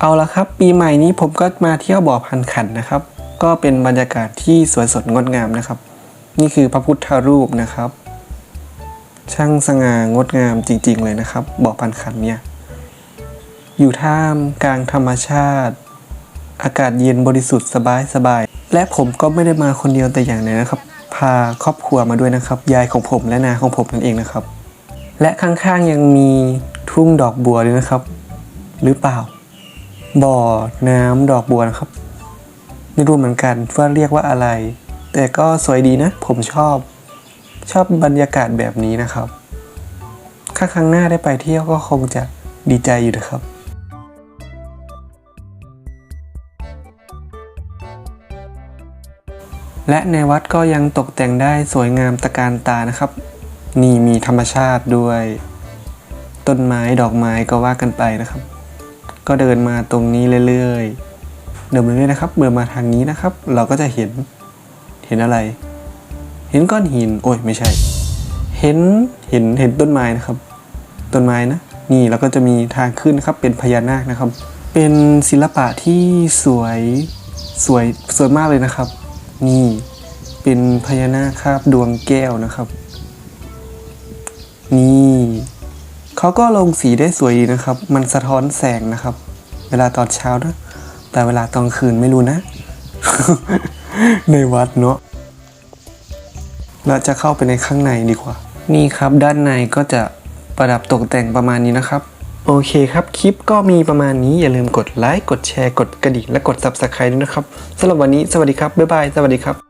เอาละครับ ปีใหม่นี้ผมก็มาเที่ยวบ่อพันขันนะครับ ก็เป็นบรรยากาศที่สวยสดงดงามนะครับ นี่คือพระพุทธรูปนะครับ ช่างสง่างดงามจริง ๆ เลยนะครับ บ่อพันขันเนี่ยอยู่ท่ามกลางธรรมชาติ อากาศเย็นบริสุทธิ์สบายสบายๆและผมก็ไม่ได้มาคนเดียวแต่อย่างใดนะครับ พาครอบครัวมาด้วยนะครับ ยายของผมและนาของผมนั่นเองนะครับ และข้างๆยังมีทุ่งดอกบัวด้วยนะครับ หรือเปล่า บ่อน้ำดอกบัวนะครับ ไม่รู้เหมือนกันว่าเรียกว่าอะไร แต่ก็สวยดีนะ ผมชอบ ชอบบรรยากาศแบบนี้นะครับถ้าครั้งหน้าได้ไปเที่ยวก็คงจะดีใจอยู่นะครับและในวัดก็ยังตกแต่งได้สวยงามตะการตานะครับ นี่มีธรรมชาติด้วย ต้นไม้ดอกไม้ก็ว่ากันไปนะครับ ก็เดินมาตรงนี้เรื่อยๆเดินมาเรื่อยนะครับเมื่อมาทางนี้นะครับ เราก็จะเห็นเห็นอะไร เห็นก้อนหินโอ้ยไม่ใช่ เห็นเห็นเห็นต้นไม้นะครับ ต้นไม้นะนี่แล้วก็จะมีทางขึ้นนะครับเป็นพญานาคนะครับ เป็นศิลปะที่สวยสวยสวยมากเลยนะครับ นี่เป็นพญานาคคาบดวงแก้วนะครับ นี่ เขาก็ลงสีได้สวยดีนะครับ มันสะท้อนแสงนะครับ เวลาตอนเช้านะ แต่เวลาตอนคืนไม่รู้นะ ในวัดเนาะเราจะเข้าไปในข้างในดีกว่า นี่ครับด้านในก็จะประดับตกแต่งประมาณนี้นะครับ โอเคครับ คลิปก็มีประมาณนี้อย่าลืมกดไลค์ กดแชร์ กดกระดิ่งและกด Subscribe ด้วยนะครับสำหรับวันนี้สวัสดีครับ บ๊ายบาย สวัสดีครับ